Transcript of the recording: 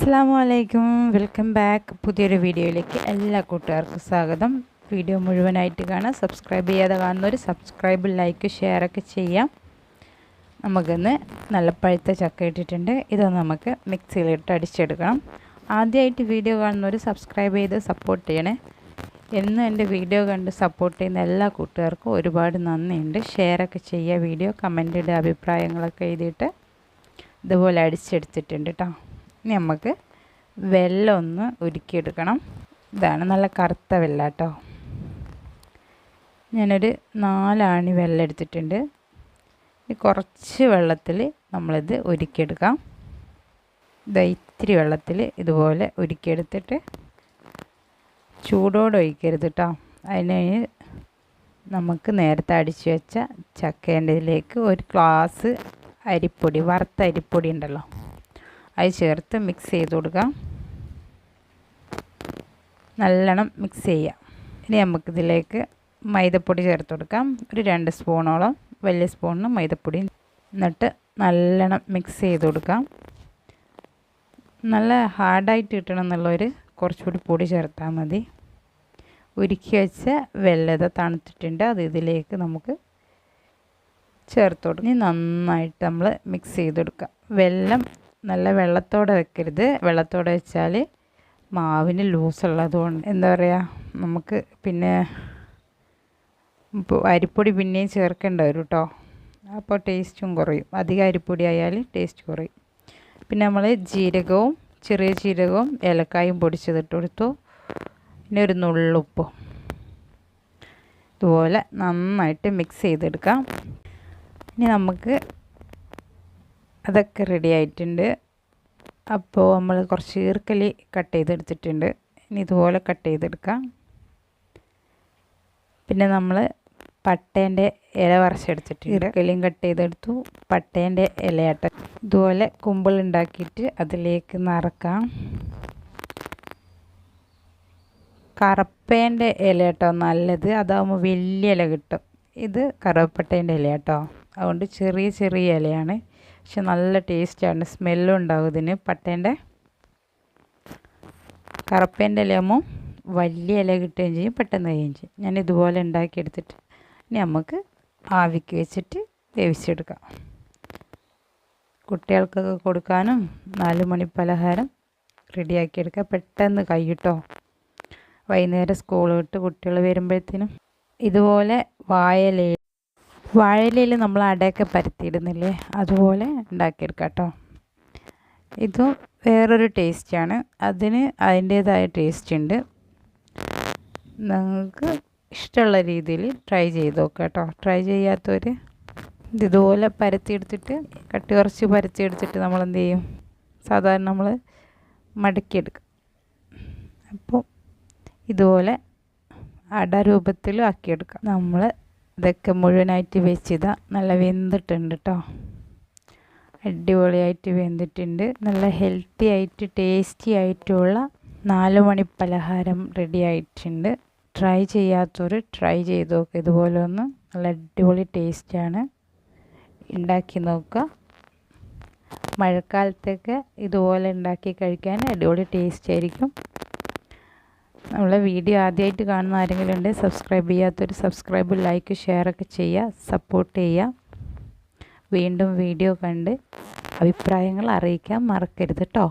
അസ്സാം വലൈക്കും welcome back പുതിയൊരു വീഡിയോയിലേക്ക് എല്ലാ കൂട്ടുകാർക്കും സ്വാഗതം. വീഡിയോ മുഴുവനായിട്ട് കാണാം. സബ്സ്ക്രൈബ് ചെയ്യാതെ കാണുന്നവർ സബ്സ്ക്രൈബ് ലൈക്ക് ഷെയർ ഒക്കെ ചെയ്യാം. നമുക്കിന്ന് നല്ല പഴുത്ത ചക്ക ഇട്ടിട്ടുണ്ട്. ഇത് നമുക്ക് മിക്സിയിലിട്ട് അടിച്ചെടുക്കണം. ആദ്യമായിട്ട് വീഡിയോ കാണുന്നവർ സബ്സ്ക്രൈബ് ചെയ്ത് സപ്പോർട്ട് ചെയ്യണേ. എന്നും എന്റെ വീഡിയോ കണ്ട് സപ്പോർട്ട് ചെയ്യുന്ന എല്ലാ കൂട്ടുകാർക്കും ഒരുപാട് നന്ദിയുണ്ട്. ഷെയറൊക്കെ ചെയ്യുക വീഡിയോ കമന്റ് ഇടുക അഭിപ്രായങ്ങളൊക്കെ എഴുതിയിട്ട് ഇതുപോലെ അടിച്ചെടുത്തിട്ടുണ്ട് കേട്ടോ ഇനി നമുക്ക് വെള്ളം ഒന്ന് ഉരുക്കിയെടുക്കണം. ഇതാണ് നല്ല കറുത്ത വെള്ളം കേട്ടോ ഞാനൊരു നാലാണി വെള്ളം എടുത്തിട്ടുണ്ട്. കുറച്ച് വെള്ളത്തിൽ നമ്മളിത് ഉരുക്കിയെടുക്കാം. ഇതാ ഇത്തിരി വെള്ളത്തിൽ ഇതുപോലെ ഉരുക്കിയെടുത്തിട്ട് ചൂടോടെ ഒഴിക്കരുത് കേട്ടോ അതിന് നമുക്ക് നേരത്തെ അടിച്ചു വെച്ച ചക്കേന്റെ ഇതിലേക്ക് ഒരു ഗ്ലാസ് അരിപ്പൊടി വറുത്ത അരിപ്പൊടി ഉണ്ടല്ലോ. അത് ചേർത്ത് മിക്സ് ചെയ്ത് കൊടുക്കുക നല്ലോണം മിക്സ് ചെയ്യാം. ഇനി നമുക്കിതിലേക്ക് മൈദപ്പൊടി ചേർത്ത് കൊടുക്കാം. ഒരു രണ്ട് സ്പൂണോളം വലിയ സ്പൂണിന് മൈദപ്പൊടി എന്നിട്ട് നല്ലോണം മിക്സ് ചെയ്ത് കൊടുക്കാം. നല്ല ഹാർഡായിട്ട് കിട്ടണം എന്നുള്ളൊരു കുറച്ചുകൂടി പൊടി ചേർത്താൽ മതി. ഉരുക്കി വെച്ച വെള്ളത തണുത്തിട്ടുണ്ട്. അത് ഇതിലേക്ക് നമുക്ക് ചേർത്ത് കൊടുക്കും. നന്നായിട്ട് നമ്മൾ മിക്സ് ചെയ്ത് കൊടുക്കുക വെള്ളം നല്ല വെള്ളത്തോടെ വെക്കരുത്. വെള്ളത്തോടെ വെച്ചാൽ മാവിന് ലൂസുള്ളതുകൊണ്ട് എന്താ പറയുക നമുക്ക് പിന്നെ അരിപ്പൊടി പിന്നെയും ചേർക്കേണ്ടി വരും കേട്ടോ അപ്പോൾ ടേസ്റ്റും കുറയും. അധികം അരിപ്പൊടി ആയാൽ ടേസ്റ്റ് കുറയും. പിന്നെ നമ്മൾ ജീരകവും ചെറിയ ജീരകവും ഏലക്കായും പൊടിച്ചതിട്ട് കൊടുത്തു. പിന്നെ ഒരു നുള്ളുപ്പും. ഇതുപോലെ നന്നായിട്ട് മിക്സ് ചെയ്തെടുക്കാം. ഇനി നമുക്ക് അതൊക്കെ റെഡി ആയിട്ടുണ്ട്. അപ്പോൾ നമ്മൾ കുറച്ച് ഈർക്കലി കട്ട് ചെയ്തെടുത്തിട്ടുണ്ട്. ഇനി ഇതുപോലെ കട്ട് ചെയ്തെടുക്കാം. പിന്നെ നമ്മൾ പട്ടേന്റെ ഇല വറച്ചെടുത്തിട്ടുണ്ട് ഈർക്കലിയും കട്ട് ചെയ്തെടുത്തു. പട്ടേന്റെ ഇലയാട്ട. ഇതുപോലെ കുമ്പിളുണ്ടാക്കിയിട്ട് അതിലേക്ക് നിറക്കാം. കറുപ്പേന്റെ ഇല കേട്ടോ നല്ലത്. അതാകുമ്പോൾ വലിയ ഇല കിട്ടും. ഇത് കറുവപ്പട്ടേന്റെ ഇല കേട്ടോ അതുകൊണ്ട് ചെറിയ ചെറിയ ഇലയാണ്. പക്ഷെ നല്ല ടേസ്റ്റാണ്. സ്മെല്ലും ഉണ്ടാവും ഇതിന്. പട്ടേന്റെ കറുപ്പേന്റെ ഇലയാകുമ്പോൾ വലിയ ഇല കിട്ടുകയും ചെയ്യും പെട്ടെന്ന് കഴിയുകയും ചെയ്യും. ഞാൻ ഇതുപോലെ ഉണ്ടാക്കിയെടുത്തിട്ട് ഇനി നമുക്ക് ആവിക്ക് വെച്ചിട്ട് വേവിച്ചെടുക്കാം. കുട്ടികൾക്കൊക്കെ കൊടുക്കാനും നാല് മണി പലഹാരം റെഡിയാക്കിയെടുക്കുക പെട്ടെന്ന് കൈയിട്ടോ വൈകുന്നേരം സ്കൂൾ വിട്ട് കുട്ടികൾ വരുമ്പോഴത്തേനും ഇതുപോലെ വാഴയില വാഴയിലയിൽ നമ്മൾ അടയൊക്കെ പരത്തിയിടുന്നില്ലേ? അതുപോലെ ഉണ്ടാക്കിയെടുക്കാം കേട്ടോ. ഇതും വേറൊരു ടേസ്റ്റാണ് അതിന് അതിന്റേതായ ടേസ്റ്റ് ഉണ്ട്. നിങ്ങൾക്ക് ഇഷ്ടമുള്ള രീതിയിൽ ട്രൈ ചെയ്ത് നോക്കുക കേട്ടോ. ട്രൈ ചെയ്യാത്തവർ ഇതുപോലെ പരത്തിയെടുത്തിട്ട് കട്ടി കുറച്ച് പരത്തിയെടുത്തിട്ട് നമ്മൾ എന്ത് ചെയ്യും? സാധാരണ നമ്മൾ മടക്കിയെടുക്കും. അപ്പോൾ ഇതുപോലെ അട ആക്കിയെടുക്കാം. നമ്മൾ ഇതൊക്കെ മുഴുവനായിട്ട് വെച്ചിതാ. നല്ല വെന്തിട്ടുണ്ട് കേട്ടോ അടിപൊളിയായിട്ട് വെന്തിട്ടുണ്ട്. നല്ല ഹെൽത്തി ആയിട്ട് ടേസ്റ്റി ആയിട്ടുള്ള നാല് മണി പലഹാരം റെഡി ആയിട്ടുണ്ട്. ട്രൈ ചെയ്യാത്തവർ ട്രൈ ചെയ്ത് നോക്കുക ഇതുപോലെ ഒന്ന് നല്ല അടിപൊളി ടേസ്റ്റാണ് ഉണ്ടാക്കി നോക്കുക. മഴക്കാലത്തൊക്കെ ഇതുപോലെ ഉണ്ടാക്കി കഴിക്കാൻ അടിപൊളി ടേസ്റ്റ് ആയിരിക്കും. നമ്മളെ വീഡിയോ ആദ്യമായിട്ട് കാണുന്ന ആരെങ്കിലും ഉണ്ടെങ്കിൽ സബ്സ്ക്രൈബ് ചെയ്യാത്തൊരു സബ്സ്ക്രൈബ് ലൈക്ക് ഷെയറൊക്കെ ചെയ്യുക സപ്പോർട്ട് ചെയ്യുക. വീണ്ടും വീഡിയോ കണ്ട് അഭിപ്രായങ്ങൾ അറിയിക്കാൻ മറക്കരുത് കേട്ടോ